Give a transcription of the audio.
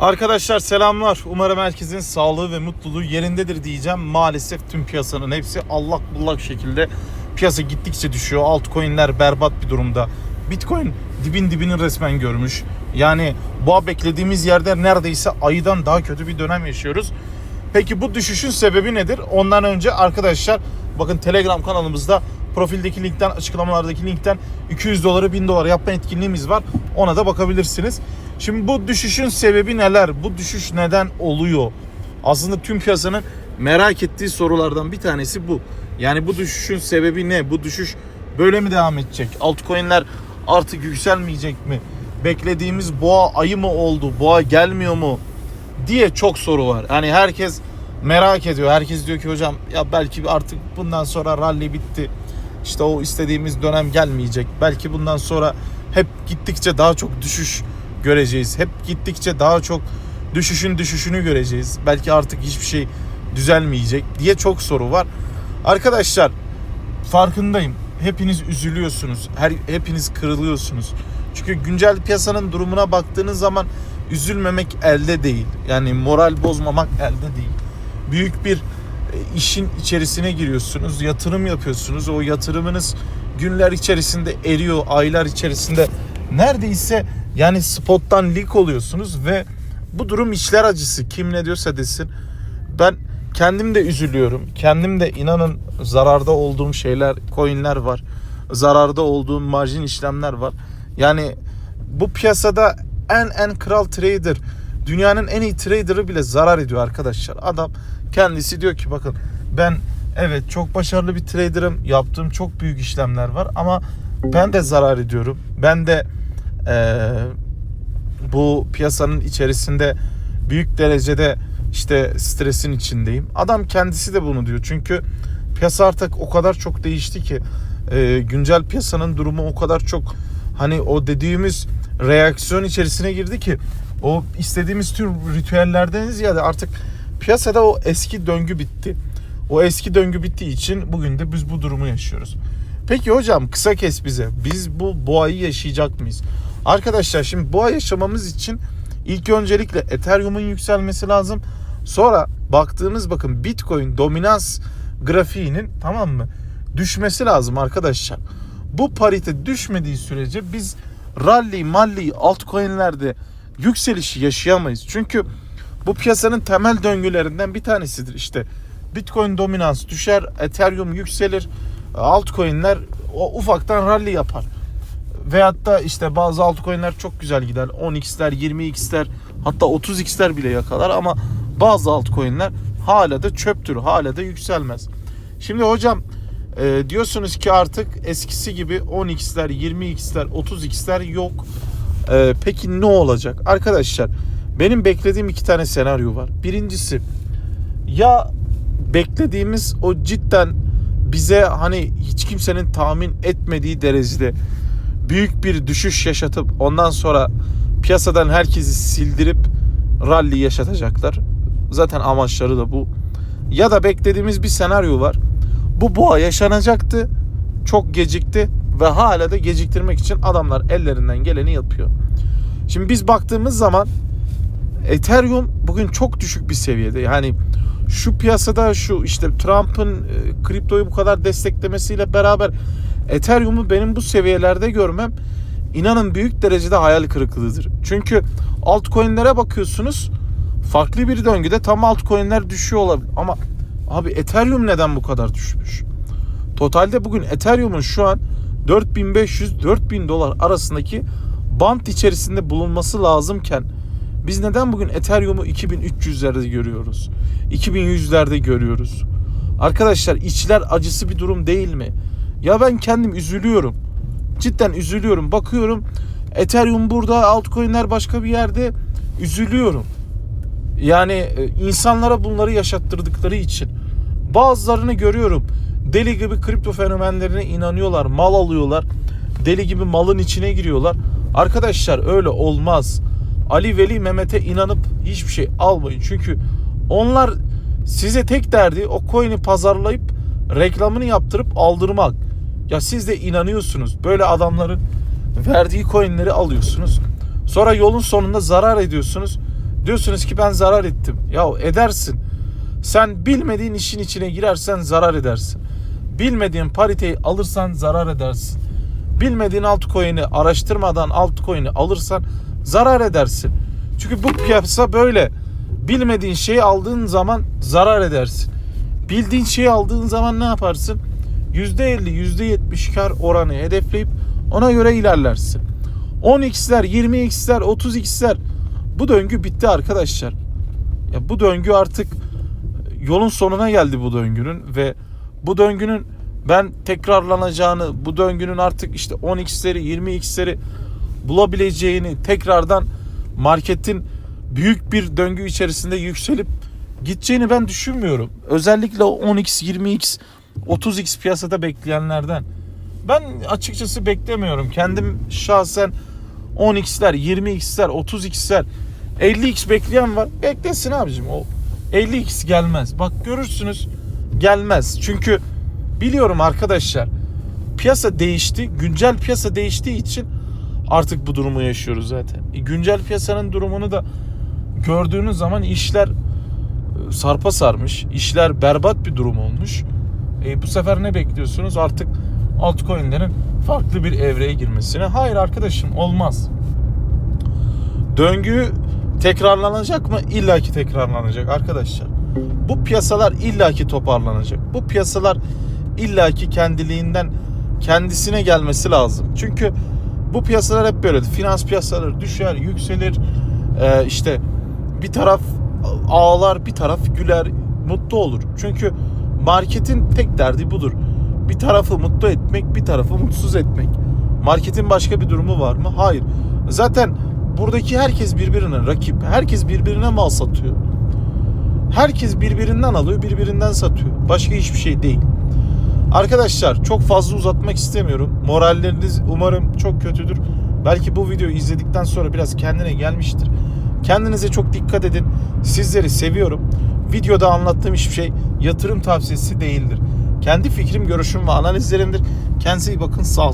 Arkadaşlar selamlar. Umarım herkesin sağlığı ve mutluluğu yerindedir diyeceğim. Maalesef tüm piyasanın hepsi allak bullak şekilde piyasa gittikçe düşüyor. Altcoin'ler berbat bir durumda. Bitcoin dibin dibini resmen görmüş. Yani bu beklediğimiz yerde neredeyse aydan daha kötü bir dönem yaşıyoruz. Peki bu düşüşün sebebi nedir? Ondan önce arkadaşlar bakın Telegram kanalımızda profildeki linkten açıklamalardaki linkten 200 doları 1000 dolar yapma etkinliğimiz var. Ona da bakabilirsiniz. Şimdi bu düşüşün sebebi neler? Bu düşüş neden oluyor? Aslında tüm piyasanın merak ettiği sorulardan bir tanesi bu. Yani bu düşüşün sebebi ne? Bu düşüş böyle mi devam edecek? Altcoin'ler artık yükselmeyecek mi? Beklediğimiz boğa ayı mı oldu? Boğa gelmiyor mu? diye çok soru var. Yani herkes merak ediyor. Herkes diyor ki hocam ya belki artık bundan sonra rally bitti. İşte o istediğimiz dönem gelmeyecek. Belki bundan sonra hep gittikçe daha çok düşüş göreceğiz. Hep gittikçe daha çok düşüşün düşüşünü göreceğiz. Belki artık hiçbir şey düzelmeyecek diye çok soru var. Arkadaşlar farkındayım. Hepiniz üzülüyorsunuz. Her hepiniz kırılıyorsunuz. Çünkü güncel piyasanın durumuna baktığınız zaman üzülmemek elde değil. Yani moral bozmamak elde değil. Büyük bir işin içerisine giriyorsunuz. Yatırım yapıyorsunuz. O yatırımınız günler içerisinde eriyor, aylar içerisinde neredeyse yani spottan lik oluyorsunuz ve bu durum içler acısı. Kim ne diyorsa desin. Ben kendim de üzülüyorum. Kendim de inanın zararda olduğum şeyler, coinler var. Zararda olduğum marjin işlemler var. Yani bu piyasada en en kral trader, dünyanın en iyi trader'ı bile zarar ediyor arkadaşlar. Adam kendisi diyor ki bakın ben evet çok başarılı bir trader'ım. Yaptığım çok büyük işlemler var ama ben de zarar ediyorum. Ben de eee, bu piyasanın içerisinde büyük derecede işte stresin içindeyim. Adam kendisi de bunu diyor. Çünkü piyasa artık o kadar çok değişti ki e, güncel piyasanın durumu o kadar çok hani o dediğimiz reaksiyon içerisine girdi ki o istediğimiz tür ritüellerden ziyade artık piyasada o eski döngü bitti. O eski döngü bittiği için bugün de biz bu durumu yaşıyoruz. Peki hocam kısa kes bize. Biz bu boğayı yaşayacak mıyız? Arkadaşlar şimdi boğa yaşamamız için ilk öncelikle Ethereum'un yükselmesi lazım. Sonra baktığımız bakın Bitcoin dominans grafiğinin tamam mı? Düşmesi lazım arkadaşlar. Bu parite düşmediği sürece biz rally, malli, altcoin'lerde yükselişi yaşayamayız. Çünkü bu piyasanın temel döngülerinden bir tanesidir. İşte Bitcoin dominans düşer, Ethereum yükselir, altcoin'ler o ufaktan rally yapar. Veyahut da işte bazı altcoin'ler çok güzel gider. 10x'ler, 20x'ler hatta 30x'ler bile yakalar ama bazı altcoin'ler hala da çöptür. Hala da yükselmez. Şimdi hocam e, diyorsunuz ki artık eskisi gibi 10x'ler, 20x'ler, 30x'ler yok. E, peki ne olacak? Arkadaşlar benim beklediğim iki tane senaryo var. Birincisi ya beklediğimiz o cidden bize hani hiç kimsenin tahmin etmediği derecede büyük bir düşüş yaşatıp ondan sonra piyasadan herkesi sildirip rally yaşatacaklar. Zaten amaçları da bu. Ya da beklediğimiz bir senaryo var. Bu boğa yaşanacaktı. Çok gecikti ve hala da geciktirmek için adamlar ellerinden geleni yapıyor. Şimdi biz baktığımız zaman Ethereum bugün çok düşük bir seviyede. Yani şu piyasada şu işte Trump'ın e, kriptoyu bu kadar desteklemesiyle beraber Ethereum'u benim bu seviyelerde görmem inanın büyük derecede hayal kırıklığıdır. Çünkü altcoin'lere bakıyorsunuz farklı bir döngüde tam altcoin'ler düşüyor olabilir ama abi Ethereum neden bu kadar düşmüş? Totalde bugün Ethereum'un şu an 4500-4000 dolar arasındaki bant içerisinde bulunması lazımken biz neden bugün Ethereum'u 2300'lerde görüyoruz? 2100'lerde görüyoruz. Arkadaşlar içler acısı bir durum değil mi? Ya ben kendim üzülüyorum. Cidden üzülüyorum. Bakıyorum Ethereum burada, altcoin'ler başka bir yerde üzülüyorum. Yani e, insanlara bunları yaşattırdıkları için. Bazılarını görüyorum. Deli gibi kripto fenomenlerine inanıyorlar, mal alıyorlar. Deli gibi malın içine giriyorlar. Arkadaşlar öyle olmaz. Ali Veli Mehmet'e inanıp hiçbir şey almayın. Çünkü onlar size tek derdi o coin'i pazarlayıp reklamını yaptırıp aldırmak. Ya siz de inanıyorsunuz. Böyle adamların verdiği coin'leri alıyorsunuz. Sonra yolun sonunda zarar ediyorsunuz. Diyorsunuz ki ben zarar ettim. Ya edersin. Sen bilmediğin işin içine girersen zarar edersin. Bilmediğin pariteyi alırsan zarar edersin. Bilmediğin altcoin'i araştırmadan altcoin'i alırsan zarar edersin. Çünkü bu piyasa böyle. Bilmediğin şeyi aldığın zaman zarar edersin. Bildiğin şeyi aldığın zaman ne yaparsın? %50, %70 kar oranı hedefleyip ona göre ilerlersin. 10x'ler, 20x'ler, 30x'ler bu döngü bitti arkadaşlar. Ya bu döngü artık yolun sonuna geldi bu döngünün ve bu döngünün ben tekrarlanacağını, bu döngünün artık işte 10x'leri, 20x'leri bulabileceğini, tekrardan marketin büyük bir döngü içerisinde yükselip gideceğini ben düşünmüyorum. Özellikle o 10x, 20x, 30x piyasada bekleyenlerden. Ben açıkçası beklemiyorum. Kendim şahsen 10x'ler, 20x'ler, 30x'ler, 50x bekleyen var. Beklesin abicim. O 50x gelmez. Bak görürsünüz gelmez. Çünkü biliyorum arkadaşlar piyasa değişti. Güncel piyasa değiştiği için artık bu durumu yaşıyoruz zaten. E, güncel piyasanın durumunu da gördüğünüz zaman işler e, sarpa sarmış. işler berbat bir durum olmuş. E, bu sefer ne bekliyorsunuz? Artık altcoin'lerin farklı bir evreye girmesine. Hayır arkadaşım olmaz. Döngü tekrarlanacak mı? İlla ki tekrarlanacak arkadaşlar. Bu piyasalar illaki toparlanacak. Bu piyasalar illaki kendiliğinden kendisine gelmesi lazım. Çünkü bu piyasalar hep böyle. Finans piyasaları düşer, yükselir. Ee, işte bir taraf ağlar, bir taraf güler, mutlu olur. Çünkü marketin tek derdi budur. Bir tarafı mutlu etmek, bir tarafı mutsuz etmek. Marketin başka bir durumu var mı? Hayır. Zaten buradaki herkes birbirine rakip. Herkes birbirine mal satıyor. Herkes birbirinden alıyor, birbirinden satıyor. Başka hiçbir şey değil. Arkadaşlar çok fazla uzatmak istemiyorum. Moralleriniz umarım çok kötüdür. Belki bu videoyu izledikten sonra biraz kendine gelmiştir. Kendinize çok dikkat edin. Sizleri seviyorum. Videoda anlattığım hiçbir şey yatırım tavsiyesi değildir. Kendi fikrim, görüşüm ve analizlerimdir. Kendinize iyi bakın. Sağ olun.